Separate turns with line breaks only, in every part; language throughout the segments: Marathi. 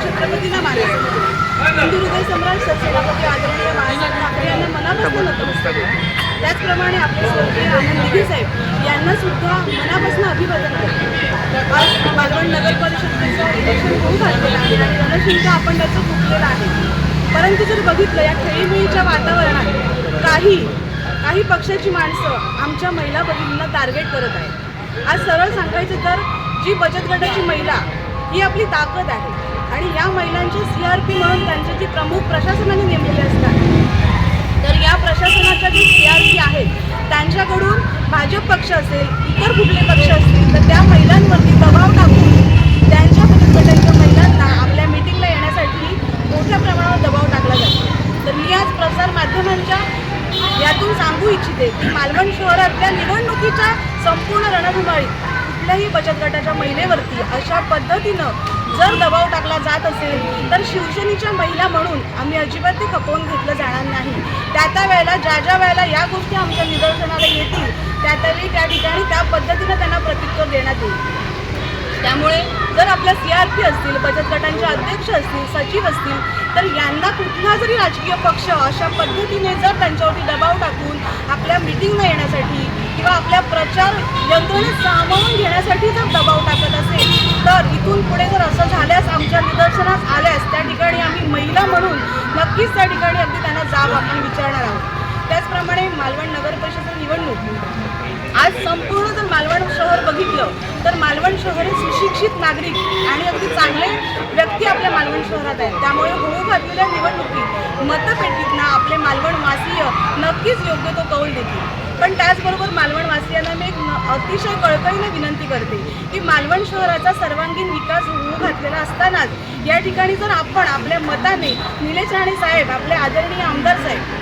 छत्रपतीला मानायचं हिंदू हृदय सम्राट सरसेनापती आदरणीय बाळासाहेब ठाकरे यांना मनापासून नतमस्तक त्याचप्रमाणे आपले स्वर्गीय आनंद दिघे साहेब यांना सुद्धा मनापासून अभिवादन करतो. आज मालवण नगर परिषदेचं इलेक्शन होऊ घातलेलं आहे आणि रणशिंग आपण त्याचं फुटलेलं आहे. परंतु जर बघितलं या खेळीमेळीच्या वातावरणात काही काही पक्षाची माणसं आमच्या महिला भगिनींना टार्गेट करत आहेत. आज सरळ सांगायचं तर जी बचत गटाची महिला ही आपली ताकद आहे. आणि या महिलांची सी आर पी म्हणून त्यांचे जी प्रमुख प्रशासनाने नेमलेले असतात. तर या प्रशासनाच्या जी सी आर पी आहेत त्यांच्याकडून भाजप पक्ष असेल इतर कुठले पक्ष असतील तर त्या महिलांवरती दबाव टाकून त्यांच्या बचत महिलांना आपल्या मिटिंगला येण्यासाठी मोठ्या प्रमाणावर दबाव टाकला जातो. तर मी आज प्रसार माध्यमांच्या यातून सांगू इच्छिते की मालवण शहरातल्या निवडणुकीच्या संपूर्ण रणधुमाळीत कुठल्याही बचत गटाच्या महिलेवरती अशा पद्धतीनं जर दबाव टाकला जात असेल तर शिवसेनेच्या महिला म्हणून आम्ही अजिबात ते खपवून घेतलं जाणार नाही. त्या त्या वेळेला ज्या ज्या वेळेला या गोष्टी आमच्या निदर्शनाला येतील त्या त्यावेळी त्या ठिकाणी त्या पद्धतीनं त्यांना प्रत्युत्तर देण्यात येईल. त्यामुळे जर आपल्या सी आर पी असतील बचत गटांचे अध्यक्ष असतील सचिव असतील तर यांना कुठला जरी राजकीय पक्ष अशा पद्धतीने जर त्यांच्यावरती दबाव टाकून आपल्या मिटिंगला येणार आपल्या प्रचार यंत्रणेत सामावून घेण्यासाठी जर दबाव टाकत असेल तर इथून पुढे जर असं झाल्यास आमच्या निदर्शनास आल्यास त्या ठिकाणी आम्ही महिला म्हणून नक्कीच त्या ठिकाणी अगदी त्यांना जाब आपण विचारणार आहोत. त्याचप्रमाणे मालवण नगर परिषद निवडणूक. आज संपूर्ण जर मालवण शहर बघितलं तर मालवण शहर हे सुशिक्षित नागरिक आणि अगदी चांगले व्यक्ती आपल्या मालवण शहरात आहेत. त्यामुळे होऊ घातलेल्या निवडणुकीत मतपेटीतना आपले मालवण वासीय नक्कीच योग्य तो कौल देतील. पण त्याचबरोबर मालवण वासियांना मी एक अतिशय कळकळीने विनंती करते की मालवण शहराचा सर्वांगीण विकास होऊ घातलेला असतानाच या ठिकाणी जर आपण आपल्या मताने निलेश राणे साहेब आपले आदरणीय आमदार साहेब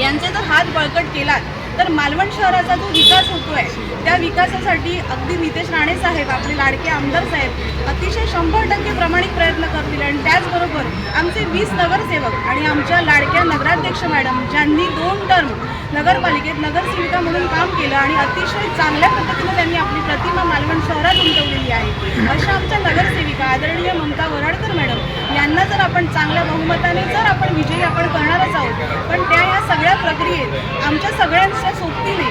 यांचे जर हात बळकट केलात. तर मालवण शहराचा जो विकास होतोय त्या विकासासाठी अगदी नितेश राणे साहेब आपले लाडके आमदार साहेब अतिशय शंभर टक्के प्रामाणिक प्रयत्न करतील. आणि त्याचबरोबर आमचे वीस नगरसेवक आणि आमच्या लाडक्या नगराध्यक्ष मॅडम ज्यांनी दोन टर्म नगरपालिकेत नगरसेविका म्हणून काम केलं आणि अतिशय चांगल्या पद्धतीने त्यांनी आपली प्रतिमा मालवण शहरात उमटवलेली आहे. अशा आमच्या नगरसेविका आदरणीय ममता वराडकर मॅडम यांना जर आपण चांगल्या बहुमताने जर आपण विजयी आपण करणारच आहोत पण त्या या सगळ्या प्रक्रियेत आमच्या सगळ्यांच्या सोबतीने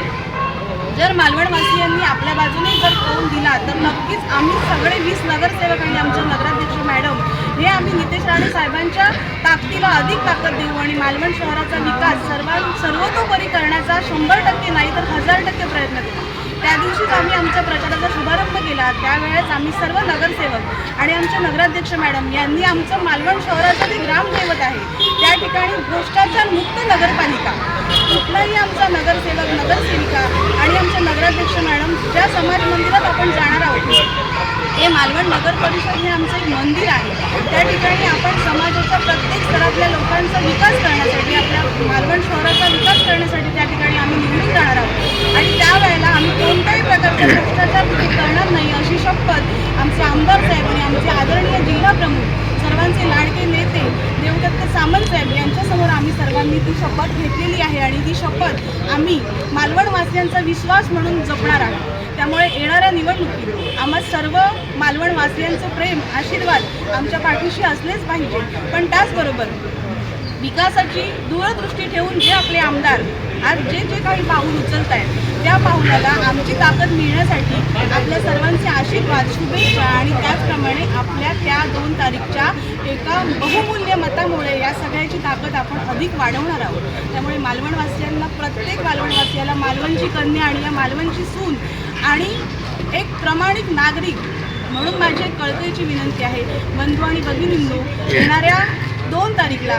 जर मालवणवासियांनी आपल्या बाजूने जर कौल दिला तर नक्कीच आम्ही सगळे वीस नगरसेवक आणि आमचे नगराध्यक्ष मॅडम हे आम्ही नितेश राणे साहेबांच्या ताकदीला अधिक ताकद देऊ आणि मालवण शहराचा विकास सर्वां सर्वतोपरी करण्याचा शंभर टक्के नाही तर हजार टक्के प्रयत्न करू त्या दिवशीच आम्ही आमच्या प्रचाराचा शुभारंभ केला. त्यावेळेस आम्ही सर्व नगरसेवक आणि आमचे नगराध्यक्ष मॅडम यांनी आमचं मालवण शहराचं जे ग्रामदैवत आहे त्या ठिकाणी भ्रष्टाचार मुक्त नगरपालिका कुठलाही आमचा नगरसेवक नगरसेविका आणि आमच्या नगराध्यक्ष मॅडम ज्या समाज मंदिरात आपण जाणार आहोत हे मालवण नगर परिषद हे आमचं एक मंदिर आहे. त्या ठिकाणी आपण समाजाच्या प्रत्येक स्तरातल्या लोकांचा विकास करण्यासाठी आपल्या मालवण शहराचा विकास करण्यासाठी त्या ठिकाणी आम्ही निवडून जाणार आहोत. आणि त्यावेळेला आम्ही कोणत्याही प्रकारच्या भ्रष्टाचार तिथे करणार नाही अशी शपथ आमचे आमदार साहेब आणि आमचे आदरणीय जिल्हा प्रमुख सर्वांचे लाडके नेते देवदत्त सामंत साहेब यांच्यासमोर आम्ही ती शपथ घेतलेली आहे आणि ती शपथ आम्ही मालवणवासियांचा विश्वास म्हणून जपणार आहोत. त्यामुळे येणाऱ्या निवडणुकीत आम्हा सर्व मालवणवासियांचं प्रेम आशीर्वाद आमच्या पाठीशी असलेच पाहिजे. पण त्याचबरोबर विकासाची दूरदृष्टी ठेवून जे आपले आमदार आज जे जे काही पाऊल उचलत आहेत त्या पाऊलाला आमची ताकद मिळण्यासाठी आपल्या सर्वांचे आशीर्वाद शुभेच्छा आणि त्याचप्रमाणे आपल्या त्या दोन तारीखच्या एका बहुमूल्य मतामुळे या सगळ्याची ताकद आपण अधिक वाढवणार आहोत. त्यामुळे मालवणवासियांना प्रत्येक मालवणवासियाला मालवणची कन्या आणि या मालवणची सून आणि एक प्रामाणिक नागरिक म्हणून माझी एक कळकळीची विनंती आहे. बंधू आणि भगिनींनो येणाऱ्या दोन तारीखला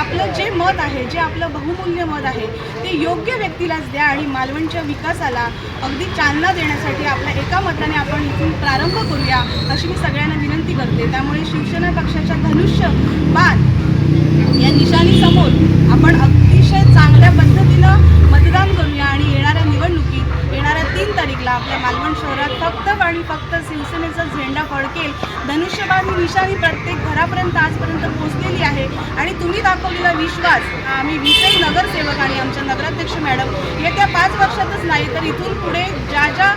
आपलं जे मत आहे जे आपलं बहुमूल्य मत आहे ते योग्य व्यक्तीलाच द्या आणि मालवणच्या विकासाला अगदी चालना देण्यासाठी आपल्या एका मताने आपण इथून प्रारंभ करूया अशी मी सगळ्यांना विनंती करते. त्यामुळे शिवसेना पक्षाच्या धनुष्य बाण या निशाणीसमोर आपण अतिशय चांगल्या पद्धतीनं विश्वास. आम्ही विषयी नगरसेवक आणि आमच्या नगराध्यक्ष मॅडम येत्या पाच वर्षातच नाही तर इथून पुढे ज्या ज्या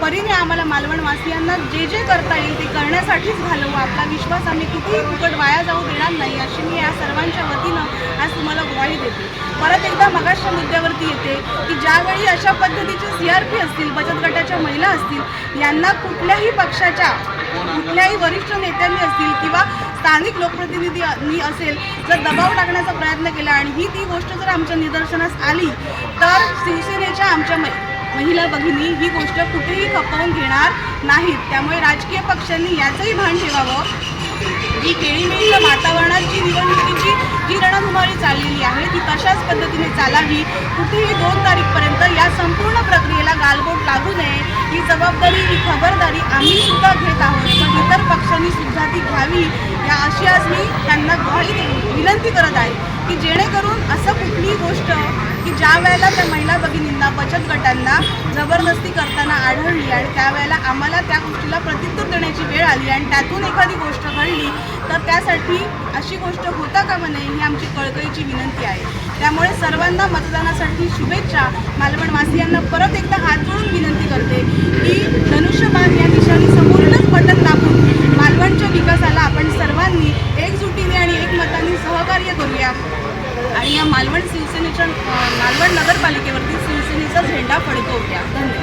परीने आम्हाला मालवण वासियांना जे जे करता येईल ते करण्यासाठीच घालवू. आपला विश्वास आम्ही कितीही फुकट वाया जाऊ देणार नाही अशी मी या सर्वांच्या वतीनं आज तुम्हाला ग्वाही देते. परत एकदा मगाशच्या मुद्द्यावरती येते की ज्यावेळी अशा पद्धतीचे सी आर पी असतील बचत गटाच्या महिला असतील यांना कुठल्याही पक्षाच्या कुठल्याही वरिष्ठ नेत्यांनी असतील किंवा स्थानिक लोकप्रतिनिधींनी असेल जर दबाव टाकण्याचा प्रयत्न केला आणि ही ती गोष्ट जर आमच्या निदर्शनास आली तर शिवसेनेच्या आमच्या महिला भगिनी ही गोष्ट कुठेही खपवून घेणार नाहीत. त्यामुळे राजकीय पक्षांनी याचंही भान ठेवावं. जी केळीमेळीच्या वातावरणात जी निवडणुकीची जी रणधुमारी चाललेली आहे ती तशाच पद्धतीने चालावी. कुठेही दोन तारीखपर्यंत या संपूर्ण प्रक्रियेला गालबोट लागू नये. ही जबाबदारी ही खबरदारी आम्ही सुद्धा घेत आहोत. पण इतर पक्षांनी सुद्धा ती घ्यावी. या अशी आज मी त्यांना ग्वाही विनंती करत आहे की जेणेकरून असं कुठलीही गोष्ट की ज्या वेळेला त्या महिला भगिनींना बचत गटांना जबरदस्ती करताना आढळली आणि त्यावेळेला आम्हाला त्या गोष्टीला प्रत्युत्तर देण्याची वेळ आली आणि त्यातून एखादी गोष्ट घडली तर त्यासाठी अशी गोष्ट होता कामा नये ही आमची कळकळीची विनंती आहे. त्यामुळे सर्वांना मतदानासाठी शुभेच्छा. मालवणवासियांना परत एकदा हात जोडून विनंती करते की धनुष्यबाण या निशाणी समोरूनच बटन दाबून मालवणच्या विकासाला आपण सर्वांनी एकजुटीने आणि एकमताने सहकार्य करूया. आणि या मालवण शिवसेनेच्या मालवण नगरपालिकेवरती झेंडा फडकवूया धन्यवाद.